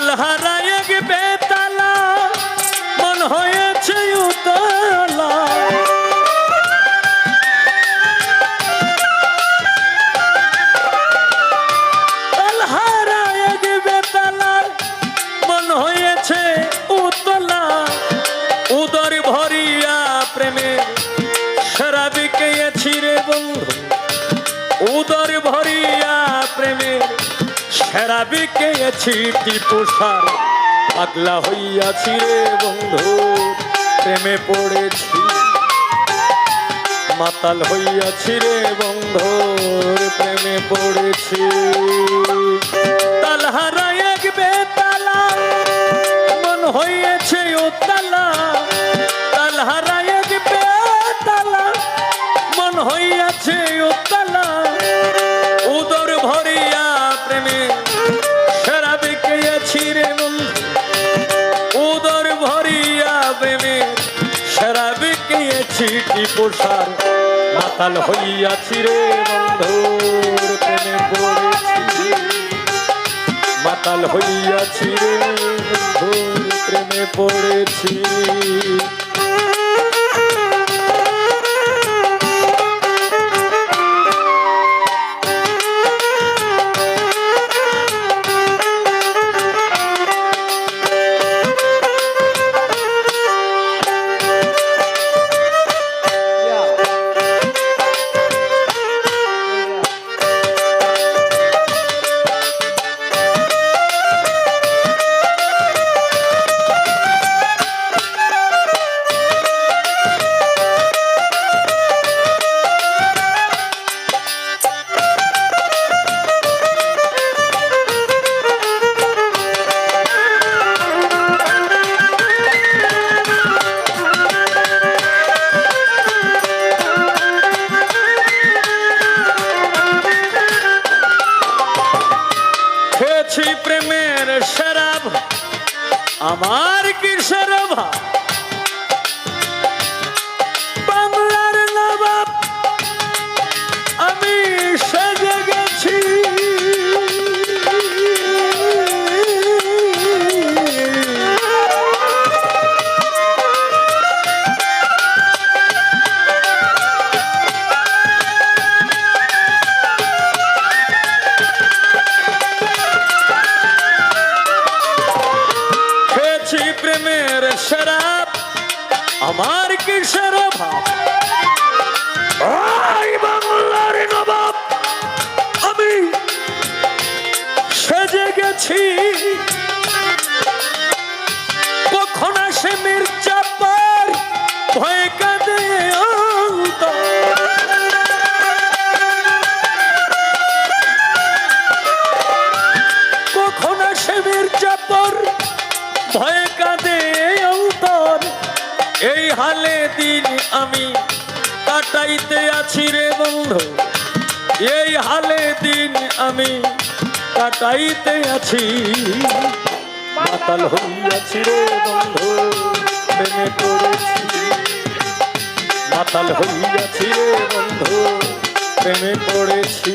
তালহারা এক বেতালা। মন হয়েছে উতলা। হয়েছে উতলা। উদর ভরিয়া প্রেমে শরাবি কেছি টিপুষার পাগলা হইয়াছি রে বন্ধু, প্রেমে পড়েছি। মাতাল হইয়াছি রে বন্ধুর প্রেমে পড়েছি। কেছি পোষার মাতাল হইয়াছি রে বন্ধুর প্রেমে পড়েছি। মাতাল হইয়াছি রে বন্ধুর প্রেমে পড়েছি। আমার কিসের অভাব ভয় কাঁদে অন্তর। এই হালে দিন আমি কাটাইতে আছি রে বন্ধু। এই হালে দিন আমি কাটাইতে আছি। মাতাল হইয়াছি রে বন্ধু, প্রেমে পড়েছি। মাতাল হইয়াছি রে বন্ধু, প্রেমে পড়েছি।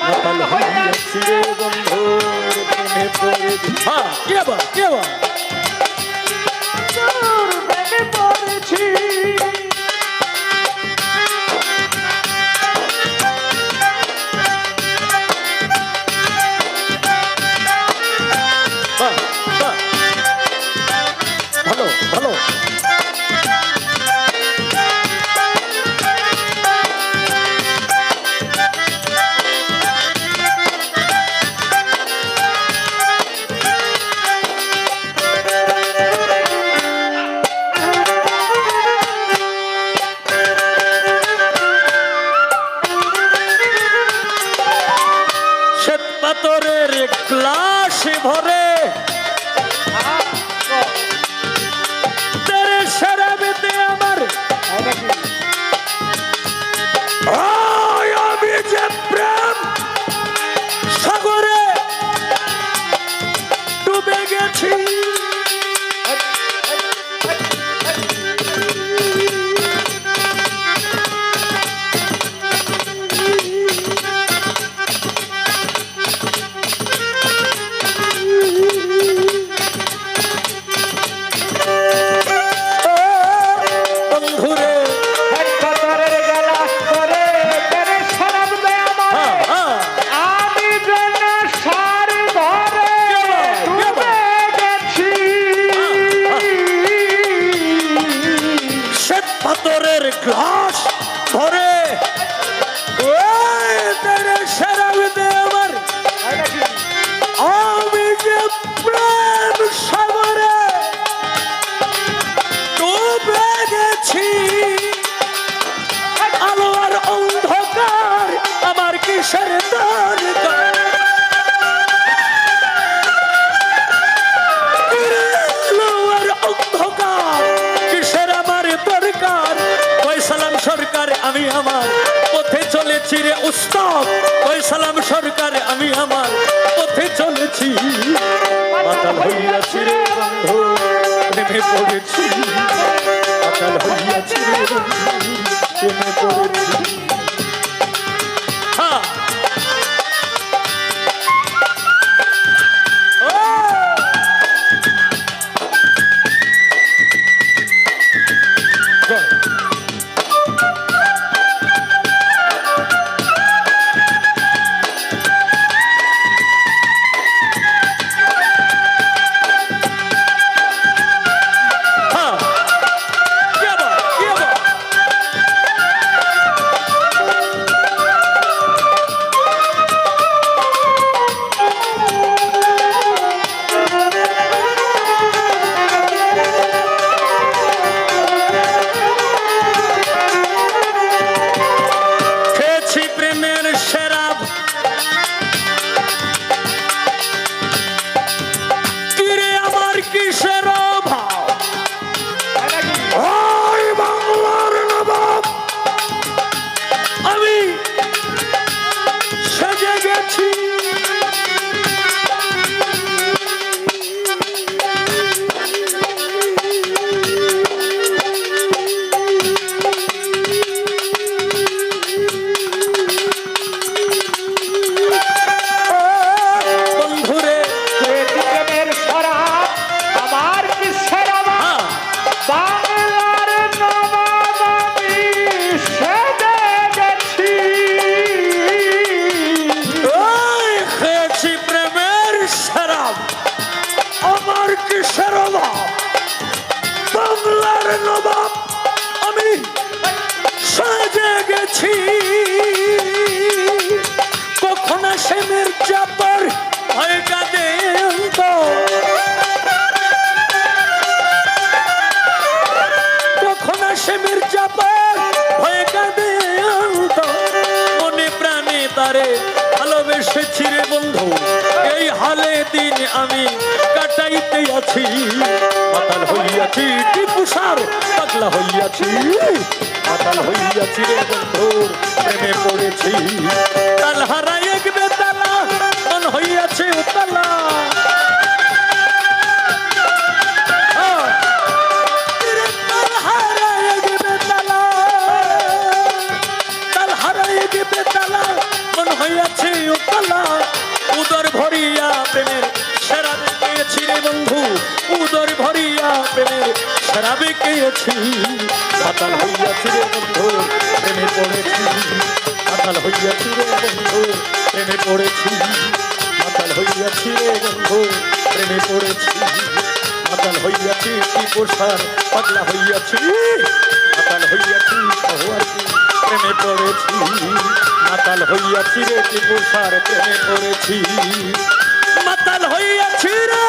মাতাল হইয়াছি রে বন্ধু প্রেমে পড়েছি। হ্যাঁ কে আবার কে আবার প্রেমে পড়েছি। ভালো ভালো গ্লাস ভরে। তেরে শরাবেতে আমার। আমি যে প্রেম সাগরে ডুবে গেছি। সরকার, আমি আমার পথে চলেছি রে উস্তাদ সালাম সরকার, আমি আমার পথে চলেছি। পড়েছি। পড়েছি। নবাব গেছি কখন সে মির্জাপর হয়ে কাঁদে। কখন আসে মির্জাপর ভয় কাঁদে তারে ভালোবেসেছি রে বন্ধু। এই হালে দিন আমি কাটাইতে আছি। মাতাল হইয়াছি টিপুসার পাগলা হইয়াছি। মাতাল হইয়াছি রে বন্ধু প্রেমে পড়েছি। শরাবে পেয়েছি মাতাল হইয়াছি রে বন্ধু, প্রেমে পড়েছি। মাতাল হইয়াছি রে বন্ধু, প্রেমে পড়েছি। মাতাল হইয়াছি রে বন্ধু, প্রেমে পড়েছি। মাতাল হইয়াছি কি পোষার পাগলা হইয়াছি মাতাল হইয়াছি সহুয়াছি প্রেমে পড়েছি। মাতাল হইয়াছি রে কি পোষার প্রেমে পড়েছি। মাতাল হইয়াছি রে